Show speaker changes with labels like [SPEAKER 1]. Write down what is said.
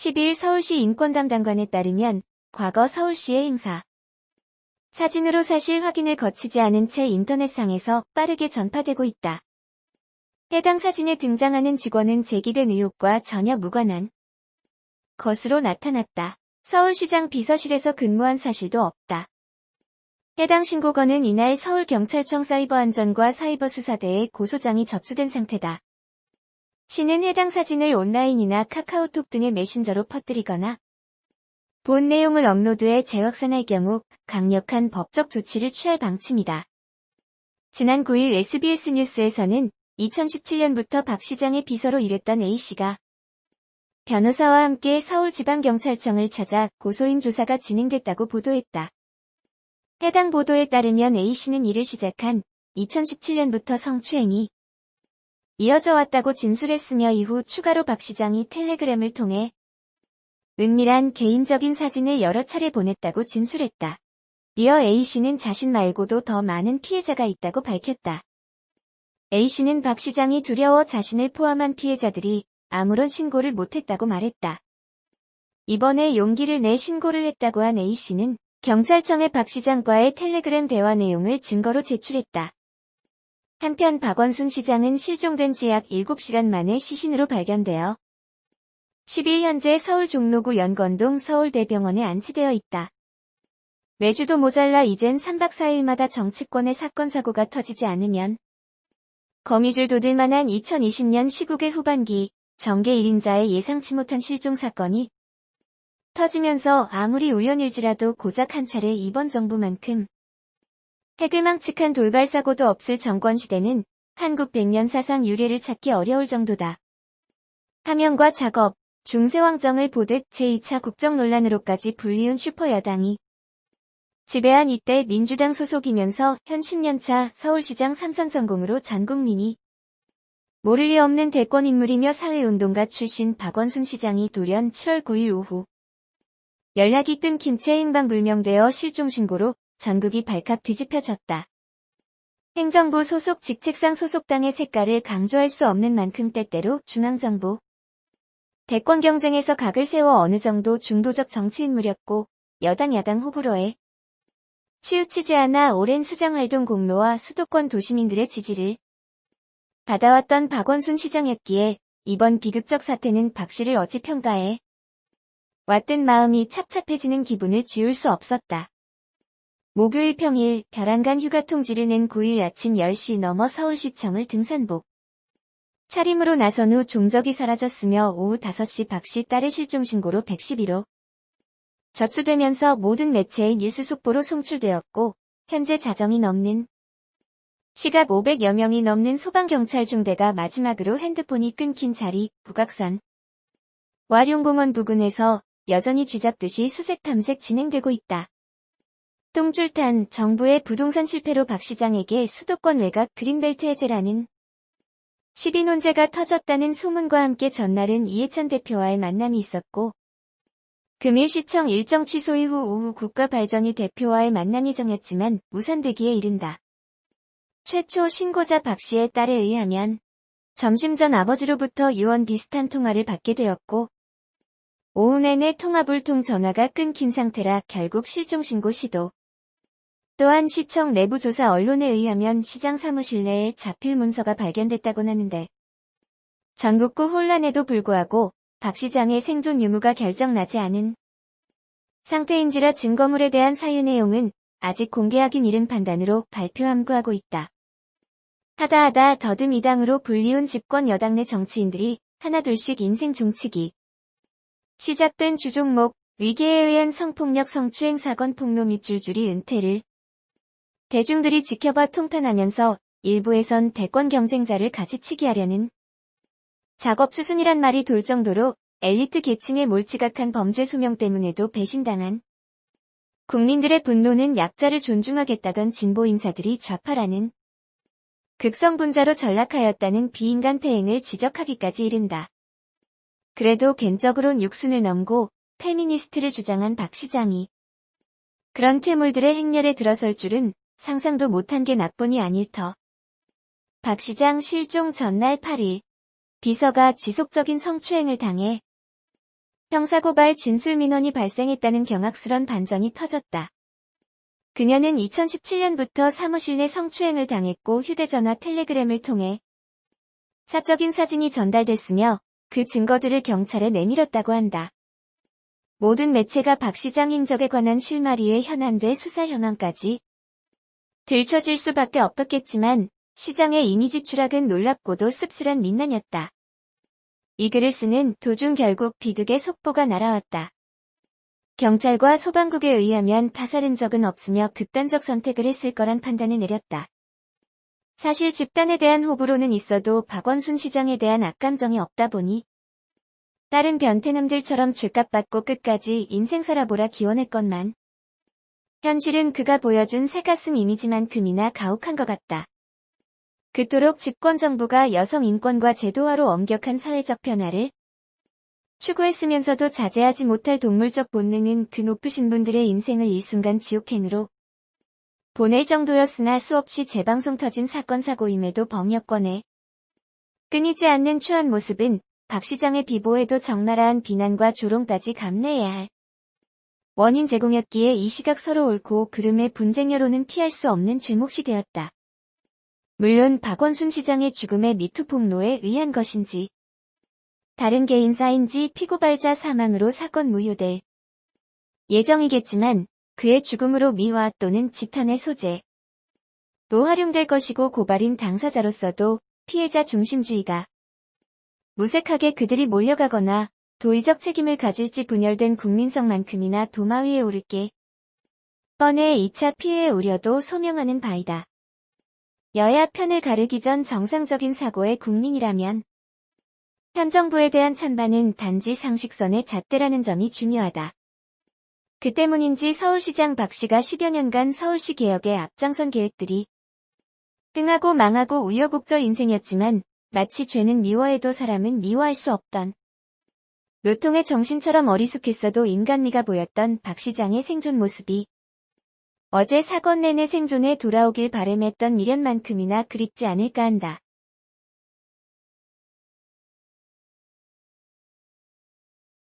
[SPEAKER 1] 12일 서울시 인권담당관에 따르면 과거 서울시의 행사 사진으로 사실 확인을 거치지 않은 채 인터넷상에서 빠르게 전파되고 있다. 해당 사진에 등장하는 직원은 제기된 의혹과 전혀 무관한 것으로 나타났다. 서울시장 비서실에서 근무한 사실도 없다. 해당 신고건은 이날 서울경찰청 사이버안전과 사이버수사대에 고소장이 접수된 상태다. 시는 해당 사진을 온라인이나 카카오톡 등의 메신저로 퍼뜨리거나 본 내용을 업로드해 재확산할 경우 강력한 법적 조치를 취할 방침이다. 지난 9일 SBS 뉴스에서는 2017년부터 박 시장의 비서로 일했던 A씨가 변호사와 함께 서울지방경찰청을 찾아 고소인 조사가 진행됐다고 보도했다. 해당 보도에 따르면 A씨는 일을 시작한 2017년부터 성추행이 이어져 왔다고 진술했으며 이후 추가로 박 시장이 텔레그램을 통해 은밀한 개인적인 사진을 여러 차례 보냈다고 진술했다. 이어 A씨는 자신 말고도 더 많은 피해자가 있다고 밝혔다. A씨는 박 시장이 두려워 자신을 포함한 피해자들이 아무런 신고를 못했다고 말했다. 이번에 용기를 내 신고를 했다고 한 A씨는 경찰청에 박 시장과의 텔레그램 대화 내용을 증거로 제출했다. 한편 박원순 시장은 실종된 지 약 7시간 만에 시신으로 발견되어 12일 현재 서울 종로구 연건동 서울대병원에 안치되어 있다. 매주도 모자라 이젠 3박 4일마다 정치권의 사건 사고가 터지지 않으면 거미줄 돋을 만한 2020년 시국의 후반기 정계 1인자의 예상치 못한 실종 사건이 터지면서 아무리 우연일지라도 고작 한 차례 이번 정부만큼 해글망측한 돌발 사고도 없을 정권 시대는 한국 100년 사상 유례를 찾기 어려울 정도다. 하명과 작업, 중세왕정을 보듯 제2차 국정 논란으로까지 불리운 슈퍼여당이 지배한 이때 민주당 소속이면서 현 10년차 서울시장 3선 성공으로 전 국민이 모를 리 없는 대권 인물이며 사회운동가 출신 박원순 시장이 돌연 7월 9일 오후 연락이 끊긴 채 행방불명되어 실종신고로 전국이 발칵 뒤집혀졌다. 행정부 소속 직책상 소속당의 색깔을 강조할 수 없는 만큼 때때로 중앙정부 대권 경쟁에서 각을 세워 어느 정도 중도적 정치 인물이었고 여당 야당 호불호에 치우치지 않아 오랜 수장활동 공로와 수도권 도시민들의 지지를 받아왔던 박원순 시장이었기에 이번 비극적 사태는 박 씨를 어찌 평가해 왔든 마음이 찹찹해지는 기분을 지울 수 없었다. 목요일 평일 별안간 휴가 통지를 낸 9일 아침 10시 넘어 서울시청을 등산복. 차림으로 나선 후 종적이 사라졌으며 오후 5시 박씨 딸의 실종 신고로 111호 접수되면서 모든 매체의 뉴스 속보로 송출되었고 현재 자정이 넘는 시각 500여 명이 넘는 소방경찰 중대가 마지막으로 핸드폰이 끊긴 자리 북악산 와룡공원 부근에서 여전히 쥐잡듯이 수색 탐색 진행되고 있다. 똥줄탄 정부의 부동산 실패로 박 시장에게 수도권 외곽 그린벨트 해제라는 시비 논제가 터졌다는 소문과 함께 전날은 이해찬 대표와의 만남이 있었고 금일 시청 일정 취소 이후 오후 국가발전위 대표와의 만남이 정했지만 무산되기에 이른다. 최초 신고자 박 씨의 딸에 의하면 점심 전 아버지로부터 유언 비슷한 통화를 받게 되었고 오후 내내 통화 불통 전화가 끊긴 상태라 결국 실종신고 시도 또한 시청 내부 조사 언론에 의하면 시장 사무실 내에 자필 문서가 발견됐다곤 하는데 전국구 혼란에도 불구하고 박 시장의 생존 유무가 결정나지 않은 상태인지라 증거물에 대한 사유 내용은 아직 공개하긴 이른 판단으로 발표 함구하고 있다. 하다하다 더듬 이당으로 불리운 집권 여당 내 정치인들이 하나둘씩 인생 중치기. 시작된 주종목 위계에 의한 성폭력 성추행 사건 폭로 밑줄줄이 은퇴를 대중들이 지켜봐 통탄하면서 일부에선 대권 경쟁자를 가지치기 하려는 작업 수순이란 말이 돌 정도로 엘리트 계층의 몰지각한 범죄 소명 때문에도 배신당한 국민들의 분노는 약자를 존중하겠다던 진보 인사들이 좌파라는 극성분자로 전락하였다는 비인간 태행을 지적하기까지 이른다. 그래도 겐적으론 육순을 넘고 페미니스트를 주장한 박 시장이 그런 퇴물들의 행렬에 들어설 줄은 상상도 못한 게 나뿐이 아닐 터. 박 시장 실종 전날 8일 비서가 지속적인 성추행을 당해 형사고발 진술 민원이 발생했다는 경악스런 반전이 터졌다. 그녀는 2017년부터 사무실 내 성추행을 당했고 휴대전화 텔레그램을 통해 사적인 사진이 전달됐으며 그 증거들을 경찰에 내밀었다고 한다. 모든 매체가 박 시장 행적에 관한 실마리에 현안돼 수사 현황까지 들춰질 수밖에 없었겠지만 시장의 이미지 추락은 놀랍고도 씁쓸한 민난이었다. 이 글을 쓰는 도중 결국 비극의 속보가 날아왔다. 경찰과 소방국에 의하면 타살한 적은 없으며 극단적 선택을 했을 거란 판단을 내렸다. 사실 집단에 대한 호불호는 있어도 박원순 시장에 대한 악감정이 없다 보니 다른 변태놈들처럼 죗값 받고 끝까지 인생 살아보라 기원했건만 현실은 그가 보여준 새가슴 이미지만큼이나 가혹한 것 같다. 그토록 집권 정부가 여성 인권과 제도화로 엄격한 사회적 변화를 추구했으면서도 자제하지 못할 동물적 본능은 그 높으신 분들의 인생을 일순간 지옥행으로 보낼 정도였으나 수없이 재방송 터진 사건 사고임에도 범여권에 끊이지 않는 추한 모습은 박 시장의 비보에도 적나라한 비난과 조롱까지 감내해야 할 원인 제공이었기에 이 시각 서로 옳고 그름의 분쟁 여론은 피할 수 없는 죄목이 되었다. 물론 박원순 시장의 죽음의 미투 폭로에 의한 것인지 다른 개인사인지 피고발자 사망으로 사건 무효될 예정이겠지만 그의 죽음으로 미화 또는 지탄의 소재 또 활용될 것이고 고발인 당사자로서도 피해자 중심주의가 무색하게 그들이 몰려가거나 도의적 책임을 가질지 분열된 국민성만큼이나 도마 위에 오를 게 뻔해 2차 피해의 우려도 소명하는 바이다. 여야 편을 가르기 전 정상적인 사고의 국민이라면 현 정부에 대한 찬반은 단지 상식선의 잣대라는 점이 중요하다. 그 때문인지 서울시장 박 씨가 10여 년간 서울시 개혁에 앞장선 계획들이 흥하고 망하고 우여곡절 인생이었지만 마치 죄는 미워해도 사람은 미워할 수 없던 노통의 정신처럼 어리숙했어도 인간미가 보였던 박 시장의 생존 모습이 어제 사건 내내 생존에 돌아오길 바램했던 미련만큼이나 그립지 않을까 한다.